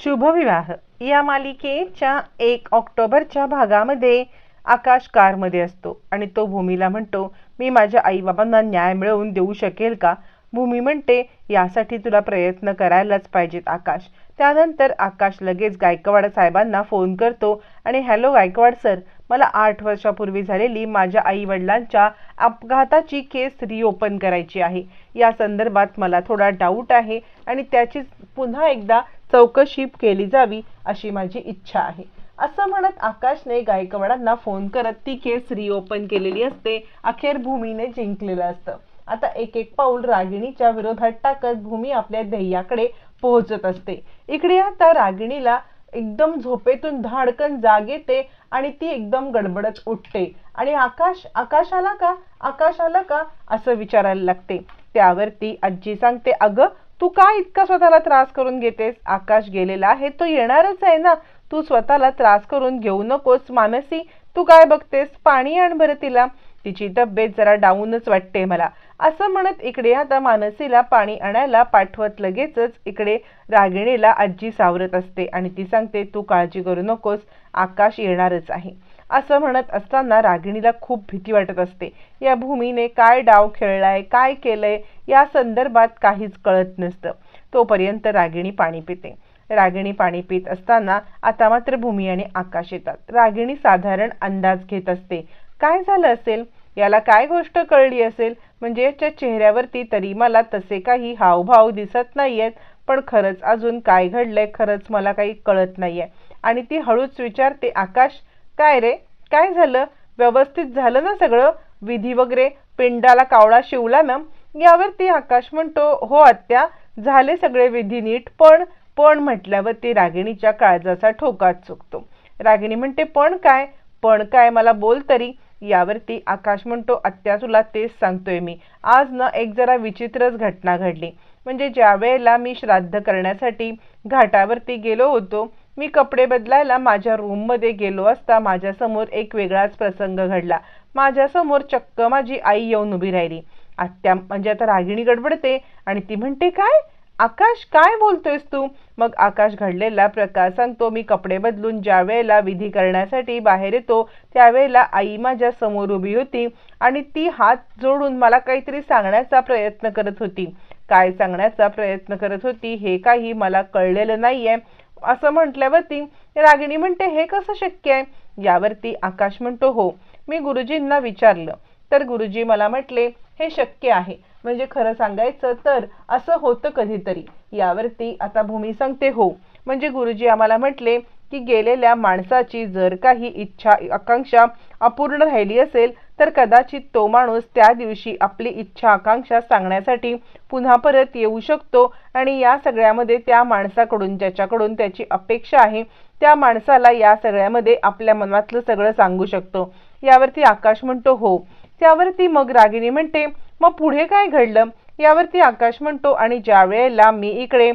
शुभविवाह. या मालिकेच्या एक ऑक्टोबरच्या भागामध्ये आकाश कारमध्ये असतो आणि तो भूमीला म्हणतो मी माझ्या आईबाबांना न्याय मिळवून देऊ शकेल का? भूमी म्हणते यासाठी तुला प्रयत्न करायलाच पाहिजेत आकाश. त्यानंतर आकाश लगेच गायकवाड साहेबांना फोन करतो आणि हॅलो गायकवाड सर मला आठ वर्षापूर्वी झालेली माझ्या आई वडिलांच्या अपघाताची केस रिओपन करायची आहे. या संदर्भात मला थोडा डाऊट आहे आणि त्याची पुन्हा एकदा चौकशी केली जावी अशी माझी इच्छा आहे. असं म्हणत आकाशने गायकवाडांना फोन करत ती केस रिओपन केलेली असते अखेर भूमीने जिंकलेलं असतं. आता एक एक पाऊल रागिणीच्या विरोधात टाकत भूमी आपल्या ध्येयाकडे पोहोचत असते. इकडे आता रागिणीला एकदम झोपेतून धाडकन जाग येते आणि ती एकदम गडबडत उठते. आणि आकाश आकाश आला का? आकाश आला का? असं विचारायला लागते. त्यावरती आजी सांगते अगं तू का इतका स्वतःला त्रास करून घेतेस? आकाश गेलेला आहे तो येणारच आहे ना? तू स्वतःला त्रास करून घेऊ नकोस मानसी. तू काय बघतेस? पाणी आण बरं तिला. तिची तब्येत जरा डाऊनच वाटते मला. असं म्हणत इकडे आता मानसीला पाणी आणायला पाठवत लगेचच इकडे रागिणीला आजी सावरत असते आणि ती सांगते तू काळजी करू नकोस आकाश येणारच आहे. असं म्हणत असताना रागिणीला खूप भीती वाटत असते. या भूमीने काय डाव खेळलाय काय केलंय या संदर्भात काहीच कळत नसतं. तोपर्यंत रागिणी पाणी पिते. रागिणी पाणी पित असताना आता मात्र भूमी आणि आकाश येतात. रागिणी साधारण अंदाज घेत असते. काय झालं असेल? याला काय गोष्ट कळली असेल? म्हणजे याच्या चेहऱ्यावरती तरी मला तसे काही हावभाव दिसत नाहीयेत. पण खरंच अजून काय घडलंय खरंच मला काही कळत नाहीये. आणि ती हळूच विचारते आकाश काय रे? काय झालं? व्यवस्थित झालं ना सगळं? विधी वगैरे? पिंडाला कावळा शिवला ना? यावरती आकाश म्हणतो हो आत्या झाले सगळे विधी नीट पण पण म्हटल्यावर ती रागिणीच्या काळजाचा ठोकाच चुकतो. रागिणी म्हणते पण काय? पण काय? मला बोल तरी. यावरती आकाश म्हणतो आत्या तुला तेच सांगतोय मी. आज ना एक जरा विचित्रच घटना घडली. म्हणजे ज्या वेळेला मी श्राद्ध करण्यासाठी घाटावरती गेलो होतो मी कपडे बदलायला माझ्या रूममध्ये गेलो असता माझ्यासमोर एक वेगळाच प्रसंग घडला. माझ्यासमोर चक्क माझी आई येऊन उभी राहिली. आत्या म्हणजे आता रागिणी गडबडते आणि ती म्हणते काय? आकाश काय बोलतोयस तू? मग आकाश घडलेला प्रकार सांगतो. मी कपडे बदलून ज्या वेळेला विधी करण्यासाठी बाहेर येतो त्यावेळेला आई माझ्यासमोर उभी होती आणि ती हात जोडून मला काहीतरी सांगण्याचा प्रयत्न करत होती. काय सांगण्याचा प्रयत्न करत होती हे काही मला कळलेलं नाहीये. असं म्हटल्यावरती रागिणी म्हणते हे कसं शक्य आहे? यावरती आकाश म्हणतो हो. मी गुरुजींना विचारलं. तर गुरुजी मला म्हटले हे शक्य आहे. म्हणजे खरं सांगायचं तर असं होतं कधीतरी. यावरती आता भूमी सांगते हो. म्हणजे गुरुजी आम्हाला म्हटले की गेलेल्या माणसाची जर काही इच्छा आकांक्षा अपूर्ण राहिली असेल तर कदाचित तो माणूस त्या दिवशी आपली इच्छा आकांक्षा सांगण्यासाठी पुन्हा परत येऊ शकतो आणि या सगळ्यामध्ये त्या माणसाकडून ज्याच्याकडून त्याची अपेक्षा आहे त्या माणसाला या सगळ्यामध्ये आपल्या मनातलं सगळं सांगू शकतो. यावरती आकाश म्हणतो हो. त्यावरती मग रागिणी म्हणते मग पुढे काय घडलं? यावरती आकाश म्हणतो आणि ज्या वेळेला मी इकडे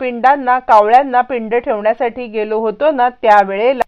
पिंडांना कावळ्यांना पिंड ठेवण्यासाठी गेलो होतो ना त्यावेळेला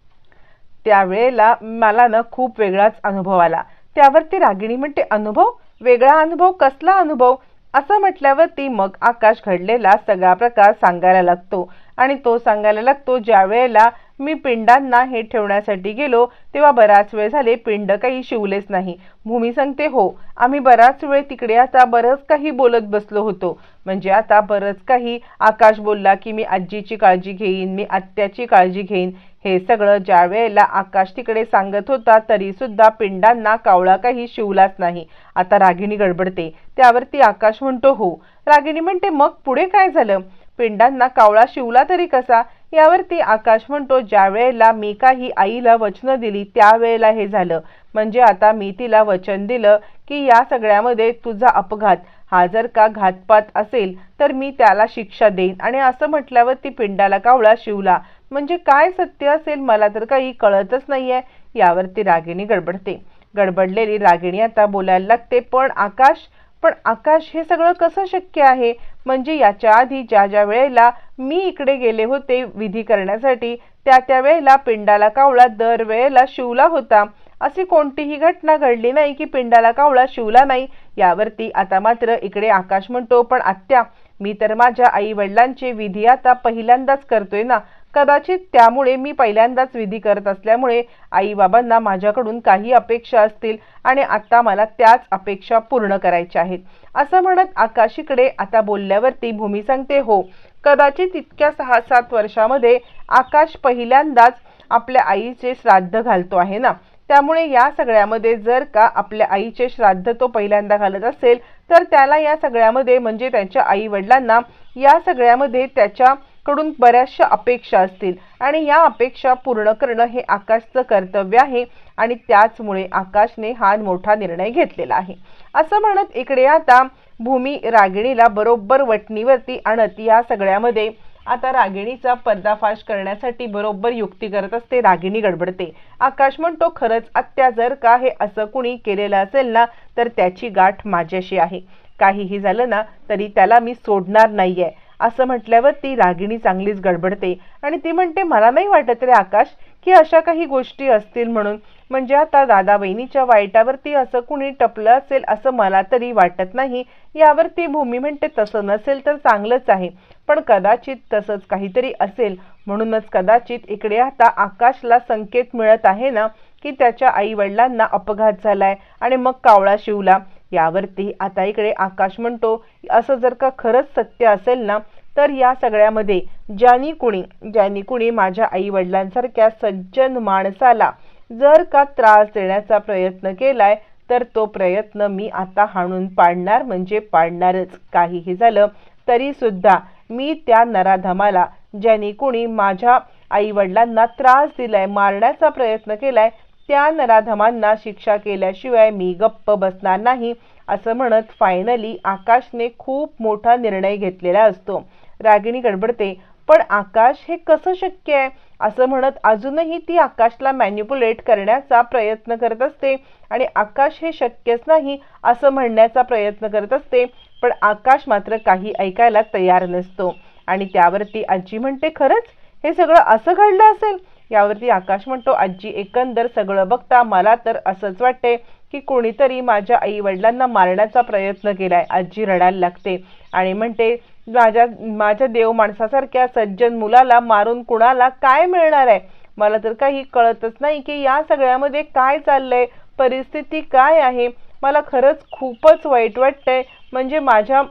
त्यावेळेला मला ना खूप वेगळाच अनुभव आला. त्यावरती रागिणी म्हणते अनुभव? वेगळा अनुभव? कसला अनुभव? असं म्हटल्यावरती मग आकाश घडलेला सगळा प्रकार सांगायला लागतो. आणि तो सांगायला लागतो ज्या वेळेला मी पिंडांना हे ठेवण्यासाठी गेलो तेव्हा बराच वेळ झाले पिंड काही शिवलेच नाही. भूमी सांगते हो आम्ही बराच वेळ तिकडे आता बरंच काही बोलत बसलो होतो. म्हणजे आता बरंच काही आकाश बोलला की मी आजीची काळजी घेईन मी आत्याची काळजी घेईन. हे सगळं ज्या वेळेला आकाश तिकडे सांगत होता तरी सुद्धा पिंडांना कावळा काही शिवलाच नाही. आता रागिणी गडबडते त्यावरती आकाश म्हणतो हो. रागिणी म्हणते मग पुढे काय झालं? पिंडांना कावळा शिवला तरी कसा? यावरती आकाश म्हणतो ज्या वेळेला मी काही आईला वचनं दिली त्यावेळेला हे झालं. म्हणजे आता मी तिला वचन दिलं की या सगळ्यामध्ये तुझा अपघात. हा जर का घातपात असेल तर मी त्याला शिक्षा देईन. आणि असं म्हटल्यावर ती पिंडाला कावळा शिवला. म्हणजे काय सत्य असेल मला तर काही कळतच नाहीये. यावरती रागिणी गडबडते. गडबडलेली रागिणी आता बोलायला लागते पण आकाश पण आकाश हे सगळं कसं शक्य आहे? म्हणजे याच्या आधी ज्या ज्या वेळेला मी इकडे गेले होते विधी करण्यासाठी त्या त्या वेळेला पिंडाला कावळा दर वेळेला शिवला होता. अशी कोणतीही घटना घडली नाही की पिंडाला कावळा शिवला नाही. यावरती आता मात्र इकडे आकाश म्हणतो पण आत्या मी तर माझ्या आई वडिलांचे विधी आता पहिल्यांदाच करतोय ना. कदाचित त्यामुळे मी पहिल्यांदाच विधी करत असल्यामुळे आई बाबांना माझ्याकडून काही अपेक्षा असतील आणि आत्ता मला त्याच अपेक्षा पूर्ण करायच्या आहेत. असं म्हणत आकाशीकडे आता बोलल्यावरती भूमी सांगते हो कदाचित इतक्या सहा सात वर्षामध्ये आकाश पहिल्यांदाच आपल्या आईचे श्राद्ध घालतो आहे ना? त्यामुळे या सगळ्यामध्ये जर का आपल्या आईचे श्राद्ध तो पहिल्यांदा घालत असेल तर त्याला या सगळ्यामध्ये म्हणजे त्यांच्या आई वडिलांना या सगळ्यामध्ये त्याच्या कडून बऱ्याचशा अपेक्षा असतील. आणि या अपेक्षा पूर्ण करणं हे आकाशचं कर्तव्य आहे. आणि त्याचमुळे आकाशने हा मोठा निर्णय घेतलेला आहे. असं म्हणत इकडे आता भूमी रागिणीला बरोबर वटणीवरती आणत. या सगळ्यामध्ये आता रागिणीचा पर्दाफाश करण्यासाठी बरोबर युक्ती करत असते. रागिणी गडबडते. आकाश म्हणतो खरंच आत्या जर का हे असं कुणी केलेलं असेल ना तर त्याची गाठ माझ्याशी आहे. काहीही झालं ना तरी त्याला मी सोडणार नाहीये. असं म्हटल्यावर ती रागिणी चांगलीच गडबडते. आणि ती म्हणते मला नाही वाटत रे आकाश की अशा काही गोष्टी असतील म्हणून. म्हणजे आता दादा बहिणीच्या वाईटावरती असं कुणी टपलं असेल असं मला तरी वाटत नाही. यावर ती भूमी म्हणते तसं नसेल तर चांगलंच आहे. पण कदाचित तसंच काहीतरी असेल. म्हणूनच कदाचित इकडे आता आकाशला संकेत मिळत आहे ना की त्याच्या आई वडिलांना अपघात झालाय. आणि मग कावळा शिवला. यावरती आता इकडे आकाश म्हणतो असं जर का खरंच सत्य असेल ना तर या सगळ्यामध्ये ज्यानी कुणी ज्यानी कुणी माझ्या आई वडिलांसारख्या सज्जन माणसाला जर का त्रास देण्याचा प्रयत्न केलाय तर तो प्रयत्न मी आता हाणून पाडणार म्हणजे पाडणारच. काहीही झालं तरी सुद्धा मी त्या नराधमाला ज्याने कुणी माझ्या आई वडिलांना त्रास दिलाय मारण्याचा प्रयत्न केलाय त्या नराधमांना शिक्षा केल्याशिवाय मी गप्प बसणार नाही असं म्हणत फायनली आकाशने खूप मोठा निर्णय घेतलेला असतो. रागिणी गडबडते पण आकाश हे कसं शक्य आहे? असं म्हणत अजूनही ती आकाशला मॅन्युपुलेट करण्याचा प्रयत्न करत असते आणि आकाश हे शक्यच नाही असं म्हणण्याचा प्रयत्न करत असते पण आकाश मात्र काही ऐकायला तयार नसतो. आणि त्यावरती आजी म्हणते खरंच? हे सगळं असं घडलं असेल? यावरती आकाश म्हणतो आजी एकंदर सगळं बघता मला तर असंच वाटते की कोणीतरी माझ्या आई वडिलांना मारण्याचा प्रयत्न केलाय. आजी रडायला लागते आणि म्हणते माझ्या माझ्या देव माणसासारख्या सज्जन मुलाला मारून कुणाला काय मिळणार आहे? मला तर काही कळतच नाही की या सगळ्यामध्ये काय चाललंय? परिस्थिती काय आहे? मला खरंच खूपच वाईट वाटतंय. म्हणजे माझ्या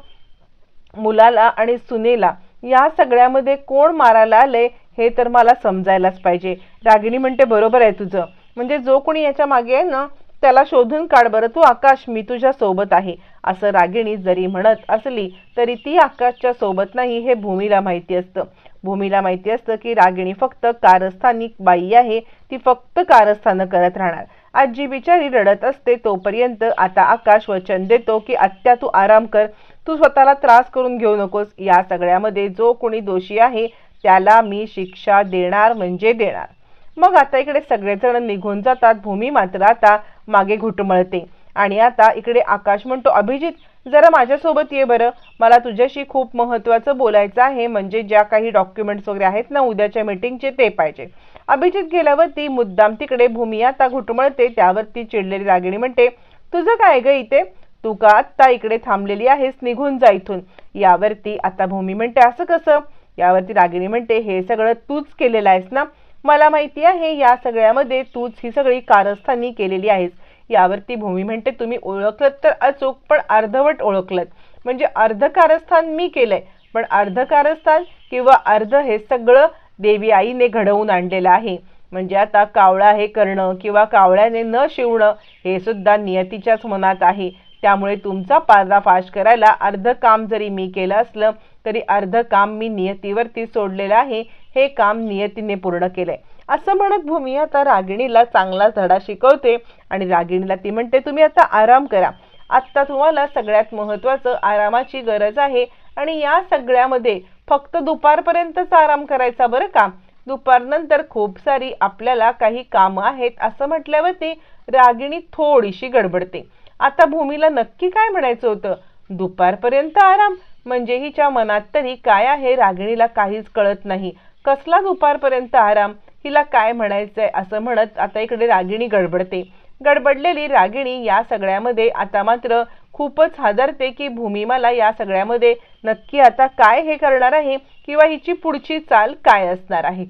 मुलाला आणि सुनेला या सगळ्यामध्ये कोण मारायला आलंय हे तर मला समजायलाच पाहिजे. रागिणी म्हणते बरोबर आहे तुझं. म्हणजे जो कोणी याच्या मागे आहे ना त्याला शोधून काढ बरं तू आकाश मी तुझ्या सोबत आहे. असं रागिणी जरी म्हणत असली तरी ती आकाशच्या सोबत नाही हे भूमीला माहिती असतं. भूमीला माहिती असतं की रागिणी फक्त कारस्थानिक बाई आहे ती फक्त कारस्थानं करत राहणार. आजी बिचारी रडत असते तोपर्यंत आता आकाश वचन देतो की आत्या तू आराम कर तू स्वतःला त्रास करून घेऊ नकोस. या सगळ्यामध्ये जो कोणी दोषी आहे त्याला मी शिक्षा देणार म्हणजे देणार. मग आता इकडे सगळेजण निघून जातात. भूमी मात्र आता मागे घुटमळते. आणि आता इकडे आकाश म्हणतो अभिजित जरा माझ्यासोबत ये बरं. मला तुझ्याशी खूप महत्त्वाचं बोलायचं आहे. म्हणजे ज्या काही डॉक्युमेंट्स वगैरे आहेत ना उद्याच्या मीटिंगचे ते पाहिजे. अभिजित गेल्यावरती मुद्दाम तिकडे भूमी आता घुटमळते. त्यावरती चिडलेली रागिणी म्हणते तुझं काय ग इथे? तू का आत्ता इकडे थांबलेली आहेस? निघून जा इथून. यावरती आता भूमी म्हणते असं कसं? यावरती रागिणी म्हणते हे सगळं तूच केलेलं आहेस ना? मला माहिती आहे या सगळ्यामध्ये तूच ही सगळी कारस्थानी केलेली आहेस. यावरती भूमी म्हणते तुम्ही ओळखलत तर अचूक पण अर्धवट ओळखलत. म्हणजे अर्ध कारस्थान मी केलंय. पण अर्ध कारस्थान किंवा अर्ध हे सगळं देवी आईने घडवून आणलेलं आहे. म्हणजे आता कावळा हे करणं किंवा कावळ्याने न शिवणं हे सुद्धा नियतीच्याच मनात आहे. त्यामुळे तुमचा पर्दाफाश करायला अर्ध काम जरी मी केलं असलं तरी अर्ध काम मी नियतीवरती सोडलेलं आहे. हे काम नियतीने पूर्ण केलंय. असं म्हणत भूमी आता रागिणीला चांगला धडा शिकवते आणि रागिणीला ती म्हणते तुम्ही आता आराम करा. आत्ता तुम्हाला सगळ्यात महत्त्वाचं आरामाची गरज आहे आणि या सगळ्यामध्ये फक्त दुपारपर्यंतच आराम करायचा बरं का? दुपारनंतर खूप सारी आपल्याला काही कामं आहेत. असं म्हटल्यावरती रागिणी थोडीशी गडबडते. आता भूमीला नक्की काय म्हणायचं होतं? दुपारपर्यंत आराम. म्हणजे हिच्या मनात तरी काय आहे रागिणीला काहीच कळत नाही. कसला दुपारपर्यंत आराम? हिला काय म्हणायचंय असं म्हणत आता इकडे रागिणी गडबडते. गडबडलेली रागिणी या सगळ्यामध्ये आता मात्र खूपच हादरते की भूमी मला या सगळ्यामध्ये नक्की आता काय हे करणार आहे किंवा हिची पुढची चाल काय असणार आहे?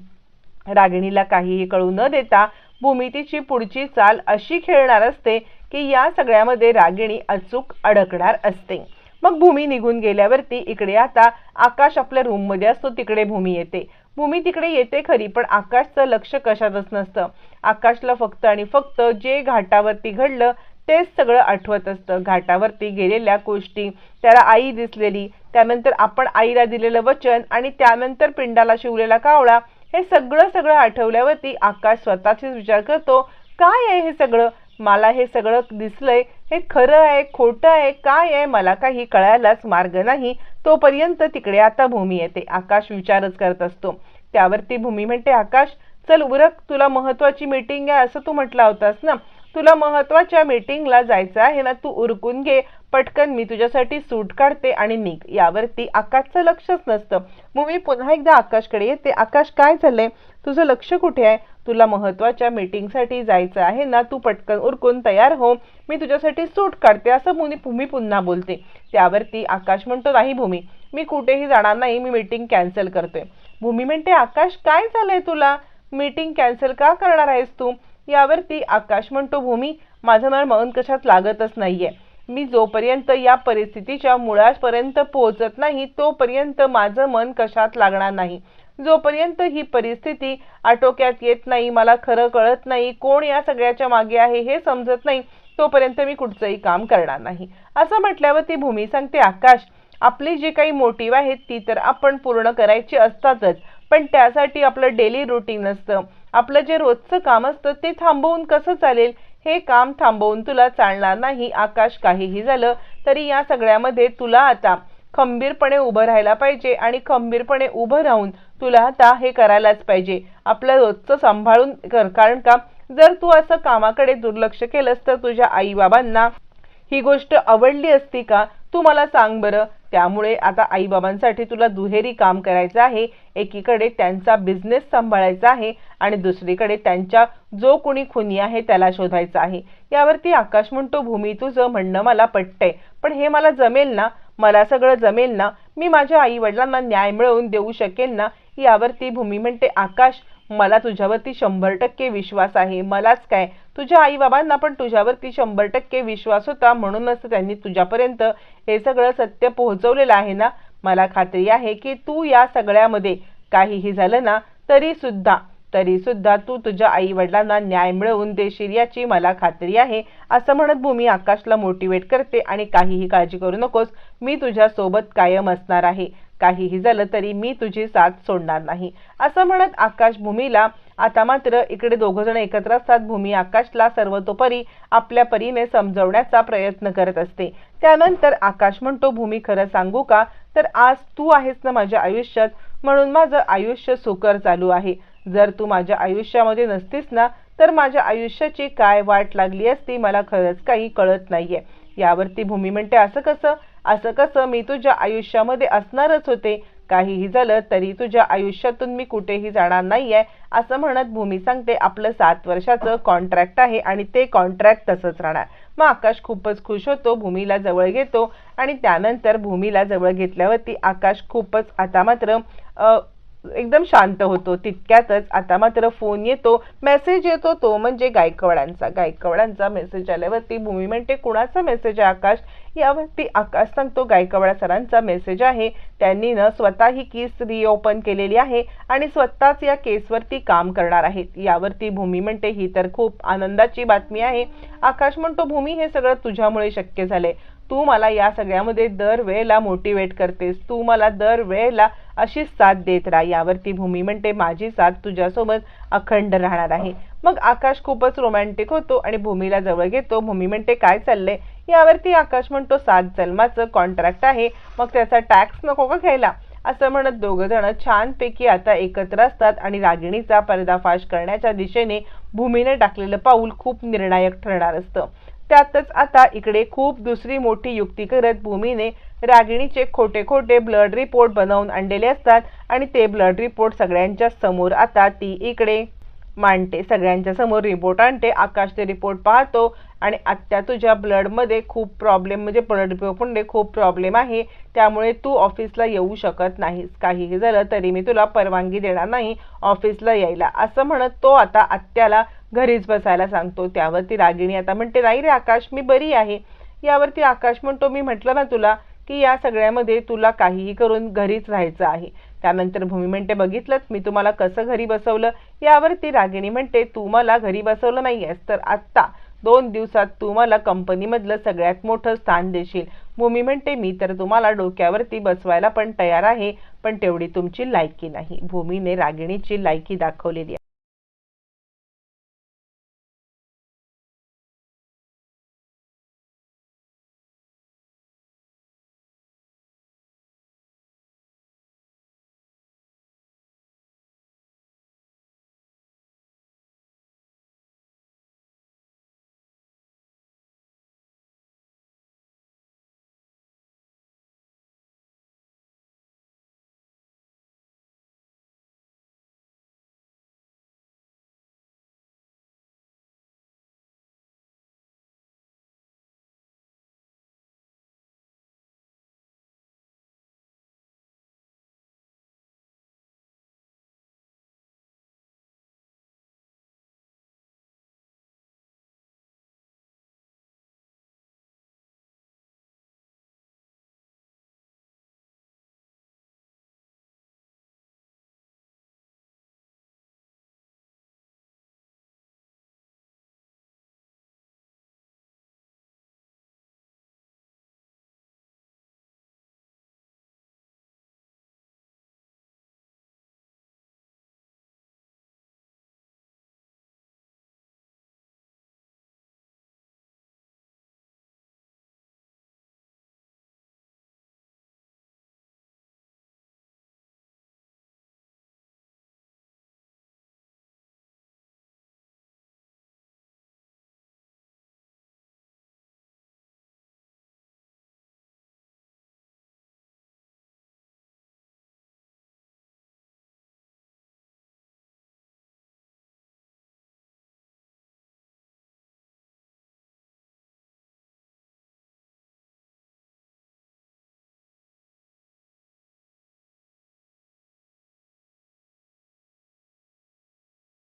रागिणीला काहीही कळू न देता भूमी तिची पुढची चाल अशी खेळणार असते की या सगळ्यामध्ये रागिणी अचूक अडकणार असते. मग भूमी निघून गेल्यावरती इकडे आता आकाश आपल्या रूममध्ये असतो तिकडे भूमी येते. भूमी तिकडे येते खरी पण आकाशचं लक्ष कशातच नसतं. आकाशला फक्त आणि फक्त जे घाटावरती घडलं तेच सगळं आठवत असतं. घाटावरती गेलेल्या गोष्टी त्याला आई दिसलेली त्यानंतर आपण आईला दिलेलं वचन आणि त्यानंतर पिंडाला शिवलेला कावळा हे सगळं सगळं आठवल्यावरती आकाश स्वतःचेच विचार करतो काय आहे हे सगळं? मला हे सगळं दिसलंय हे खरं आहे खोटं आहे काय आहे मला काही कळायलाच मार्ग नाही. तोपर्यंत तिकडे आता भूमी येते. आकाश विचारच करत असतो. त्यावरती भूमी म्हणते आकाश चल उरक तुला महत्वाची मीटिंग आहे असं तू म्हटला होतास ना? तुला महत्त्वाच्या मीटिंगला जायचं आहे ना तू उरकून घे. पटकन मी तुझ्यासाठी सूट काढते आणि निघ. यावरती आकाशचं लक्षच नसतं. मग मी पुन्हा एकदा आकाशकडे येते. आकाश काय झालंय तुझं लक्ष कुठे आहे? तुला महत्त्वाच्या मीटिंगसाठी जायचं आहे ना तू पटकन उरकून तयार हो. मी तुझ्यासाठी सूट काढते असं मुनी भूमी पुन्हा बोलते. त्यावरती आकाश म्हणतो नाही भूमी मी कुठेही जाणार नाही. मी मीटिंग कॅन्सल करतोय. भूमी म्हणते आकाश काय झालंय तुला? मीटिंग कॅन्सल का करणार आहेस तू? यावरती आकाश म्हणतो भूमी माझं मन मन कशात लागतच नाहीये. मी जोपर्यंत या परिस्थितीच्या मुळापर्यंत पोहोचत नाही तोपर्यंत माझं मन कशात लागणार नाही. जोपर्यंत ही परिस्थिती आटोक्यात येत नाही मला खरं कळत नाही कोण या सगळ्याच्या मागे आहे हे समजत नाही तोपर्यंत मी कुठचंही काम करणार नाही. असं म्हटल्यावर ती भूमी सांगते आकाश आपली जी काही मोटिव्ह आहेत ती तर आपण पूर्ण करायची असतातच पण त्यासाठी आपलं डेली रुटीन असतं. आपलं जे रोजचं काम असतं ते थांबवून कसं चालेल हे काम थांबवून तुला चालणार नाही. आकाश काहीही झालं तरी या सगळ्यामध्ये तुला आता खंबीरपणे उभं राहायला पाहिजे आणि खंबीरपणे उभं राहून तुला आता हे करायलाच पाहिजे. आपलं रोजचं सांभाळून कर. कारण का जर तू असं कामाकडे दुर्लक्ष केलंस तर तुझ्या आईबाबांना ही गोष्ट आवडली असती का? तू मला सांग बरं. त्यामुळे आता आईबाबांसाठी तुला दुहेरी काम करायचं आहे. एकीकडे त्यांचा बिझनेस सांभाळायचा आहे आणि दुसरीकडे त्यांच्या जो कोणी खुनी आहे त्याला शोधायचा आहे. यावरती आकाश म्हणतो भूमी तुझं म्हणणं मला पटतंय. पण हे मला जमेल ना? मला सगळं जमेल ना? मी माझ्या आई वडिलांना न्याय मिळवून देऊ शकेल ना? यावरती भूमी म्हणते आकाश मला तुझ्यावरती शंभर टक्के विश्वास आहे. मलाच काय? तुझ्या आई बाबांना पण तुझ्यावरती शंभर टक्के विश्वास होता. म्हणूनच त्यांनी तुझ्यापर्यंत हे सगळं सत्य पोहोचवलेलं आहे ना? मला खात्री आहे की तू या सगळ्यामध्ये काहीही झालं ना तरी सुद्धा तरी सुद्धा तू तुझ्या आई वडिलांना न्याय मिळवून देशील याची मला खात्री आहे. असं म्हणत भूमी आकाशला मोटिवेट करते आणि काहीही काळजी करू नकोस. मी तुझ्यासोबत कायम असणार आहे. काहीही झालं तरी मी तुझी साथ सोडणार नाही. असं म्हणत आकाश भूमीला आता मात्र इकडे दोघ जण एकत्र असतात भूमी आकाशला सर्वतोपरी आपल्या परीने समजवण्याचा प्रयत्न करत असते. त्यानंतर आकाश म्हणतो भूमी खरं सांगू का? तर आज तू आहेस ना माझ्या आयुष्यात. म्हणून माझं आयुष्य सुकर चालू आहे. जर तू माझ्या आयुष्यामध्ये नसतीस ना तर माझ्या आयुष्याची काय वाट लागली असती मला खरंच काही कळत नाहीये. यावरती भूमी म्हणते असं कसं? असं कसं मी तुझ्या आयुष्यामध्ये असणारच होते. काहीही झालं तरी तुझ्या आयुष्यातून मी कुठेही जाणार नाहीये असं म्हणत भूमी सांगते आपलं सात वर्षाचं कॉन्ट्रॅक्ट आहे आणि ते कॉन्ट्रॅक्ट तसंच राहणार. मग आकाश खूपच खुश होतो भूमीला जवळ घेतो आणि त्यानंतर भूमीला जवळ घेतल्यावरती आकाश खूपच आता मात्र एकदम शांत होतो. तितक्यातच आता मात्र फोन येतो. मेसेज येतो तो म्हणजे गायकवाडांचा. गायकवाडांचा मेसेज आल्यावरती भूमी म्हणते कुणाचा मेसेज आहे आकाश? यावरती आकाश सांगतो गायकवाड सरांचा मेसेज आहे. त्यांनी न स्वतः ही केस रिओपन केलेली आहे आणि स्वतःच या केसवरती काम करणार आहेत. यावरती भूमी म्हणते ही तर खूप आनंदाची बातमी आहे. आकाश म्हणतो भूमी हे सगळं तुझ्यामुळे शक्य झाले तू मला या सगळ्यामध्ये दर वेळेला मोटिवेट करतेस. तू मला दर वेळेला अशीच साथ देत राहा. यावरती भूमी म्हणते माझी साथ तुझ्यासोबत अखंड राहणार आहे. मग आकाश खूपच रोमॅन्टिक होतो आणि भूमीला जवळ घेतो. भूमी म्हणते काय चाललंय? यावरती आकाश म्हणतो सात जन्माचं कॉन्ट्रॅक्ट आहे. मग त्याचा टॅक्स नको का घ्यायला. असं म्हणत दोघं जण छानपैकी आता एकत्र असतात आणि रागिणीचा पर्दाफाश करण्याच्या दिशेने भूमीने टाकलेलं पाऊल खूप निर्णायक ठरणार असतं. त्यातच आता इकडे खूप दुसरी मोठी युक्ती करत भूमीने रागिणीचे खोटे खोटे ब्लड रिपोर्ट बनवून आणलेले असतात आणि ते ब्लड रिपोर्ट सगळ्यांच्या समोर आता ती इकडे. मांडते. सगळ्यांच्या समोर रिपोर्ट आणते. आकाश ते रिपोर्ट पाहतो. आणि आत्या तुझ्या ब्लडमध्ये खूप प्रॉब्लेम म्हणजे ब्लडमध्ये खूप म्हणजे प्रॉब्लेम आहे. त्यामुळे तू ऑफिसला येऊ शकत नाहीस. काहीही झालं तरी मी तुला परवानगी देणार नाही ऑफिसला यायला. असं म्हणत तो आता आत्याला घरीच बसायला सांगतो. त्यावरती रागिणी आता म्हणते नाही रे आकाश मी बरी आहे. यावरती आकाश म्हणतो मी म्हटलं ना तुला की या सगळ्यामध्ये तुला काहीही करून घरीच राहायचं आहे. त्यानंतर भूमी म्हणते बघितलं मी तुम्हाला कसं घरी बसवलं? यावरती रागिणी म्हणते तू मला घरी बसवलं नाहीयेस तर आत्ता दोन दिवसात तू मला कंपनीमधलं सगळ्यात मोठं स्थान देशील. भूमी म्हणते मी तर तुम्हाला डोक्यावरती बसवायला पण तयार आहे पण तेवढी तुमची लायकी नाही. भूमीने रागिणीची लायकी दाखवलेली आहे.